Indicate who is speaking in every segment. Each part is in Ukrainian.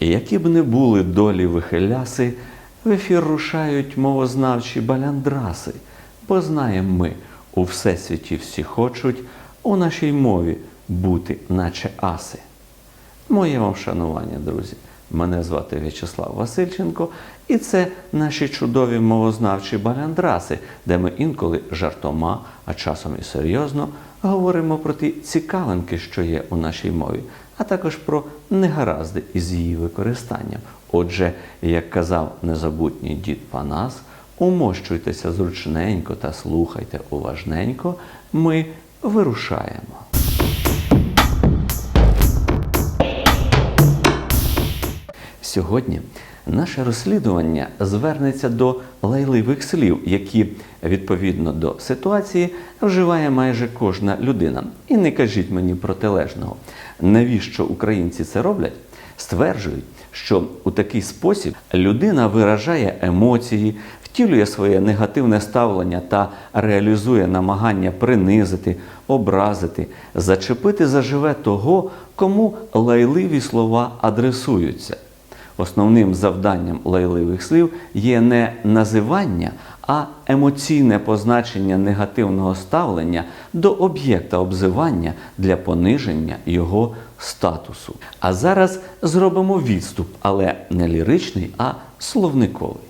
Speaker 1: Які б не були долі вихиляси, в ефір рушають мовознавчі баляндраси, бо знаємо ми, у всесвіті всі хочуть у нашій мові бути, наче аси. Моє вам шанування, друзі. Мене звати В'ячеслав Васильченко, і це наші чудові мовознавчі баляндраси, де ми інколи жартома, а часом і серйозно говоримо про ті цікавинки, що є у нашій мові, а також про негаразди із її використанням. Отже, як казав незабутній дід Панас, умощуйтеся зручненько та слухайте уважненько, ми вирушаємо. Сьогодні наше розслідування звернеться до лайливих слів, які відповідно до ситуації вживає майже кожна людина. І не кажіть мені протилежного. Навіщо українці це роблять? Стверджують, що у такий спосіб людина виражає емоції, втілює своє негативне ставлення та реалізує намагання принизити, образити, зачепити заживе того, кому лайливі слова адресуються. Основним завданням лайливих слів є не називання, а емоційне позначення негативного ставлення до об'єкта обзивання для пониження його статусу. А зараз зробимо відступ, але не ліричний, а словниковий.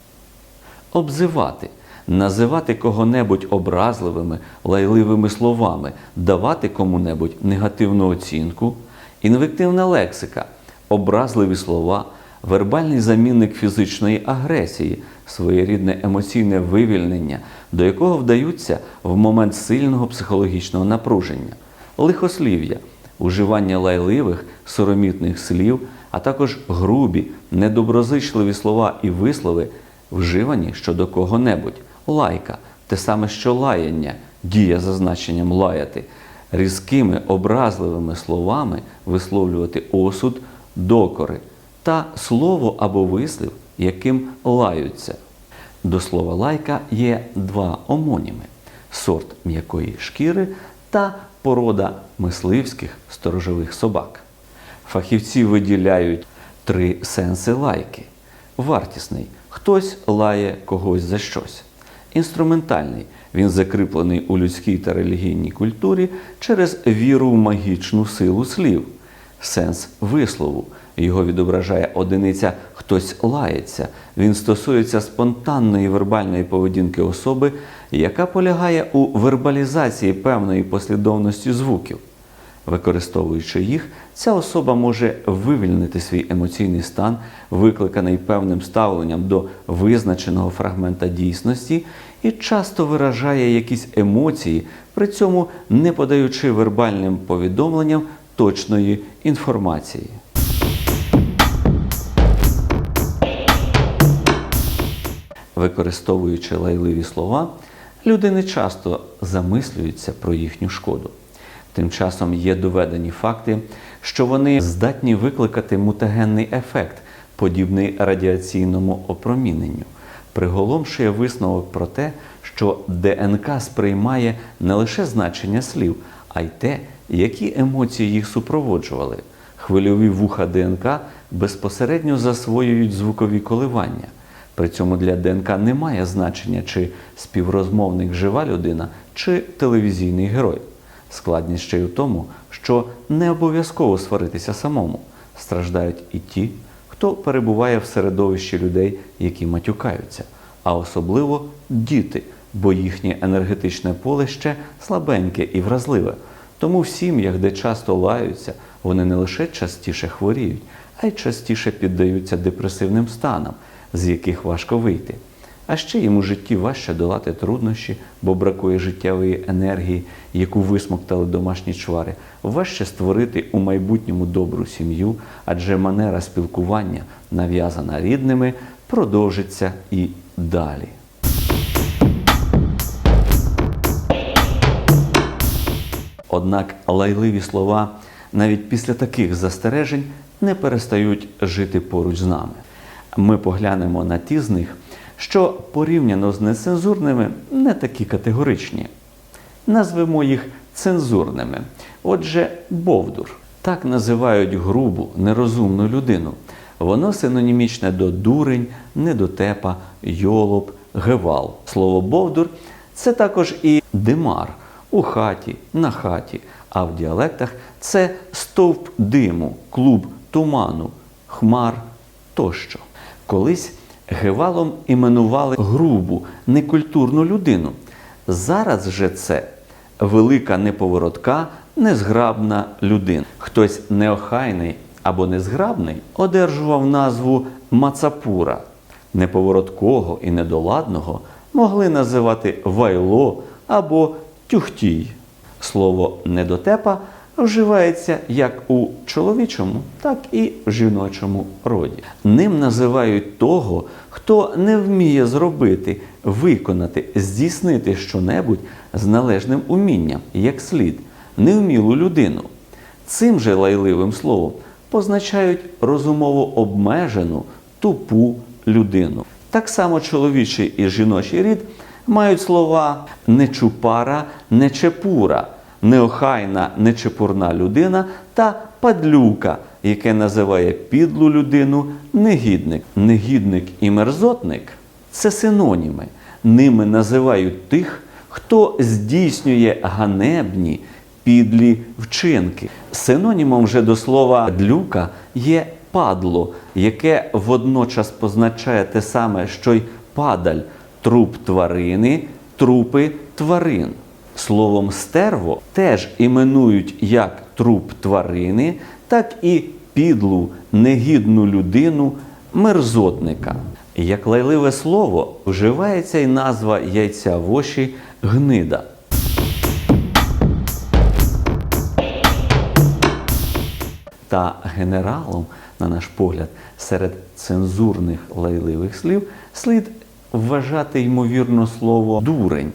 Speaker 1: Обзивати, називати кого-небудь образливими, лайливими словами, давати кому-небудь негативну оцінку, інвективна лексика, образливі слова, вербальний замінник фізичної агресії, своєрідне емоційне вивільнення, до якого вдаються в момент сильного психологічного напруження, лихослів'я, уживання лайливих, соромітних слів, а також грубі, недоброзичливі слова і вислови, вживані щодо кого-небудь, лайка, те саме, що лаяння, дія за значенням лаяти, різкими образливими словами висловлювати осуд, докори та слово або вислів, яким лаються. До слова лайка є два омоніми: сорт м'якої шкіри та порода мисливських сторожових собак. Фахівці виділяють три сенси лайки: вартісний хтось лає когось за щось. Інструментальний він закріплений у людській та релігійній культурі через віру в магічну силу слів. Сенс вислову його відображає одиниця хтось лається. Він стосується спонтанної вербальної поведінки особи, яка полягає у вербалізації певної послідовності звуків. Використовуючи їх, ця особа може вивільнити свій емоційний стан, викликаний певним ставленням до визначеного фрагмента дійсності, і часто виражає якісь емоції, при цьому не подаючи вербальним повідомленням точної інформації. Використовуючи лайливі слова, люди не часто замислюються про їхню шкоду. Тим часом є доведені факти, що вони здатні викликати мутагенний ефект, подібний радіаційному опроміненню. Приголомшує висновок про те, що ДНК сприймає не лише значення слів, а й те, які емоції їх супроводжували. Хвильові вуха ДНК безпосередньо засвоюють звукові коливання. При цьому для ДНК немає значення, чи співрозмовник жива людина, чи телевізійний герой. Складність ще й у тому, що не обов'язково сваритися самому. Страждають і ті, хто перебуває в середовищі людей, які матюкаються, а особливо діти, бо їхнє енергетичне поле ще слабеньке і вразливе. Тому в сім'ях, де часто лаються, вони не лише частіше хворіють, а й частіше піддаються депресивним станам, з яких важко вийти. А ще їм у житті важче долати труднощі, бо бракує життєвої енергії, яку висмоктали домашні чвари. Важче створити у майбутньому добру сім'ю, адже манера спілкування, нав'язана рідними, продовжиться і далі. Однак лайливі слова навіть після таких застережень не перестають жити поруч з нами. Ми поглянемо на ті з них, що порівняно з нецензурними не такі категоричні. Назвемо їх цензурними. Отже, Бовдур. Так називають грубу, нерозумну людину. Воно синонімічне до дурень, недотепа, йолоп, гевал. Слово бовдур це також і димар у хаті, на хаті, а в діалектах це стовп диму, клуб туману, хмар тощо. Колись гевалом іменували грубу, некультурну людину. Зараз же це велика неповоротка, незграбна людина. Хтось неохайний або незграбний одержував назву Мацапура. Неповороткого і недоладного могли називати вайло або тюхтій. Слово недотепа вживається як у чоловічому, так і в жіночому роді. Ним називають того, хто не вміє зробити, виконати, здійснити щонебудь з належним умінням, як слід, невмілу людину. Цим же лайливим словом позначають розумово обмежену, тупу людину. Так само чоловічий і жіночий рід мають слова нечупара, нечепура, неохайна, нечепурна людина та падлюка, яке називає підлу людину негідник. Негідник і мерзотник це синоніми. Ними називають тих, хто здійснює ганебні підлі вчинки. Синонімом же до слова длюка є падло, яке водночас позначає те саме, що й падаль, труп тварини, трупи тварин. Словом стерво теж іменують як труп тварини, так і підлу, негідну людину, мерзотника. Як лайливе слово вживається й назва яйця воші гнида. Та генералом, на наш погляд, серед цензурних лайливих слів слід вважати ймовірно слово дурень,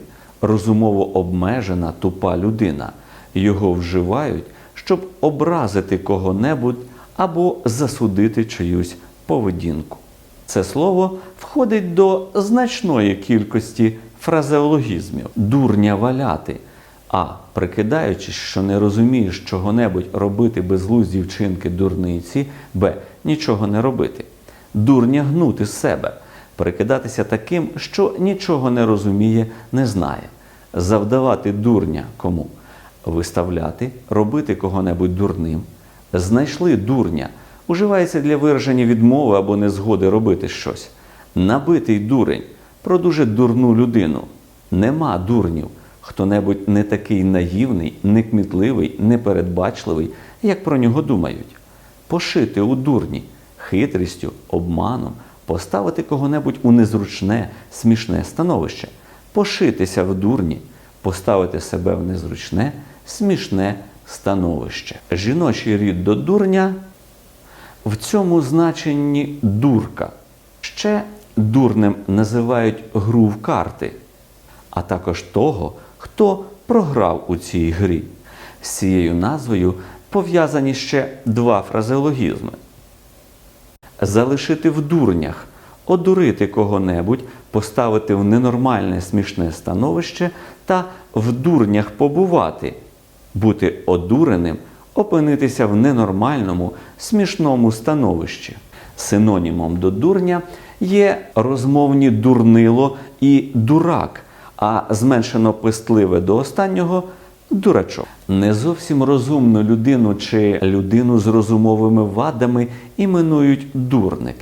Speaker 1: розумово обмежена тупа людина. Його вживають, щоб образити кого-небудь або засудити чиюсь поведінку. Це слово входить до значної кількості фразеологізмів дурня валяти. А прикидаючись, що не розумієш чого-небудь робити безглузді вчинки дурниці, б. Нічого не робити. Дурня гнути з себе, прикидатися таким, що нічого не розуміє, не знає. Завдавати дурня кому? Виставляти, робити кого-небудь дурним. Знайшли дурня, уживається для вираження відмови або незгоди робити щось. Набитий дурень про дуже дурну людину. Нема дурнів. Хто-небудь не такий наївний, некмітливий, непередбачливий, як про нього думають. Пошити у дурні, хитрістю, обманом, поставити кого-небудь у незручне, смішне становище, пошитися в дурні, поставити себе в незручне, смішне становище. Жіночий рід до дурня в цьому значенні дурка. Ще дурним називають гру в карти, а також того, хто програв у цій грі. З цією назвою пов'язані ще два фразеологізми: залишити в дурнях, одурити кого-небудь, поставити в ненормальне смішне становище та в дурнях побувати, бути одуреним, опинитися в ненормальному, смішному становищі. Синонімом до дурня є розмовні дурнило і дурак, а зменшено пестливе до останнього дурачок. Не зовсім розумну людину чи людину з розумовими вадами іменують дурник.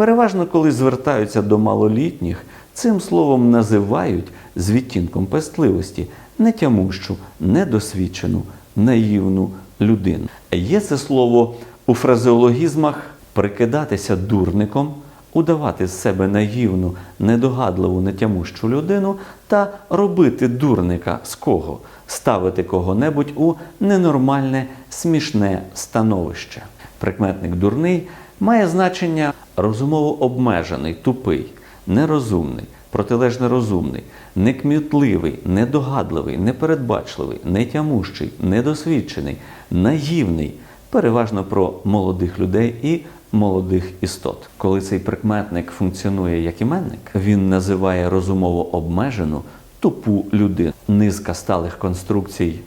Speaker 1: Переважно, коли звертаються до малолітніх, цим словом називають з відтінком пестливості нетямущу, недосвідчену, наївну людину. Є це слово у фразеологізмах прикидатися дурником, удавати з себе наївну, недогадливу, нетямущу людину та робити дурника з кого, ставити кого-небудь у ненормальне, смішне становище. Прикметник дурний має значення розумово обмежений, тупий, нерозумний, протилежно розумний, некмітливий, недогадливий, непередбачливий, нетямущий, недосвідчений, наївний, переважно про молодих людей і молодих істот. Коли цей прикметник функціонує як іменник, він називає розумово обмежену тупу людину. Низка сталих конструкцій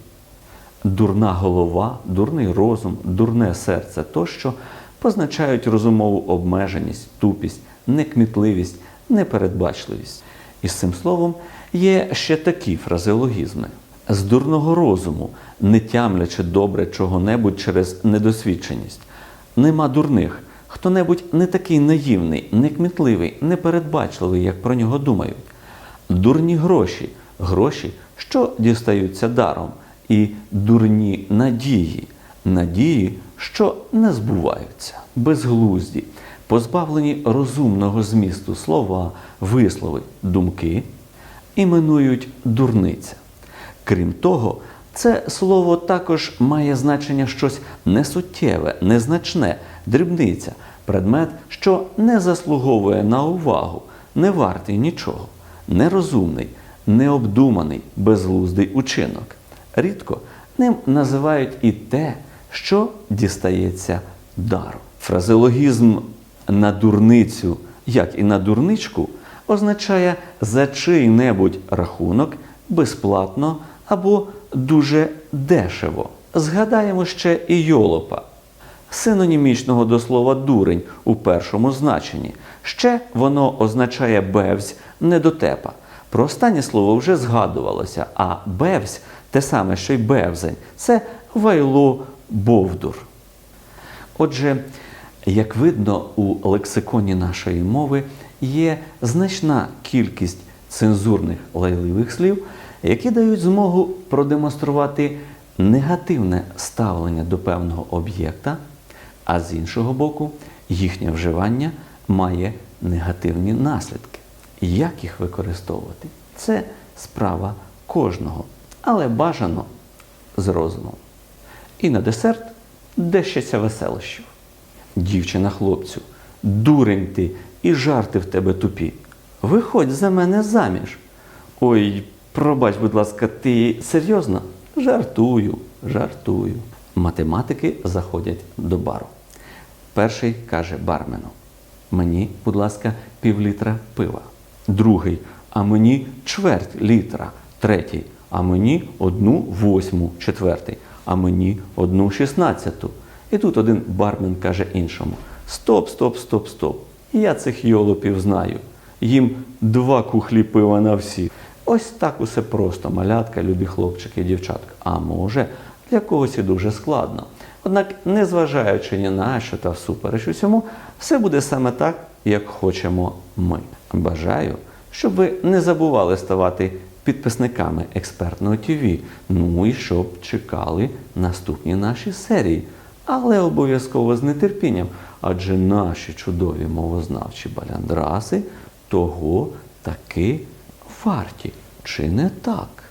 Speaker 1: дурна голова, дурний розум, дурне серце тощо позначають розумову обмеженість, тупість, некмітливість, непередбачливість. І з цим словом є ще такі фразеологізми. З дурного розуму, не тямлячи добре чого-небудь через недосвідченість. Нема дурних, хто-небудь не такий наївний, некмітливий, непередбачливий, як про нього думають. Дурні гроші, гроші, що дістаються даром, і дурні надії, надії, що не збуваються, безглузді, позбавлені розумного змісту слова, вислови, думки, іменують дурниця. Крім того, це слово також має значення щось несуттєве, незначне, дрібниця, предмет, що не заслуговує на увагу, не вартий нічого, нерозумний, необдуманий, безглуздий учинок. Рідко ним називають і те, що дістається дару. Фразеологізм на дурницю, як і на дурничку, означає за чий-небудь рахунок безплатно або дуже дешево. Згадаємо ще і йолопа, синонімічного до слова дурень у першому значенні. Ще воно означає бевзь недотепа. Про останнє слово вже згадувалося, а бевзь те саме, що й бевзень це вайло бовдур. Отже, як видно, у лексиконі нашої мови є значна кількість цензурних лайливих слів, які дають змогу продемонструвати негативне ставлення до певного об'єкта, а з іншого боку, їхнє вживання має негативні наслідки. Як їх використовувати? Це справа кожного, але бажано з розумом. І на десерт дещаться веселощів. Дівчина хлопцю, дурень ти, і жарти в тебе тупі. Виходь за мене заміж. Ой, пробач, будь ласка, ти серйозно? Жартую, жартую. Математики заходять до бару. Перший каже бармену: Мені, будь ласка, півлітра пива. Другий, а мені чверть літра. Третій, а мені одну восьму. Четвертий, а мені одну шістнадцяту. І тут один бармен каже іншому: Стоп, стоп, стоп, стоп. Я цих йолопів знаю. Їм два кухлі пива на всі. Ось так усе просто, малятка, любі хлопчики і дівчатка. А може, для когось і дуже складно. Однак, незважаючи ні на що та всупереч усьому, все буде саме так, як хочемо ми. Бажаю, щоб ви не забували ставати підписниками експертного ТВ. Ну і щоб чекали наступні наші серії. Але обов'язково з нетерпінням, адже наші чудові мовознавчі баляндраси того таки варті, чи не так?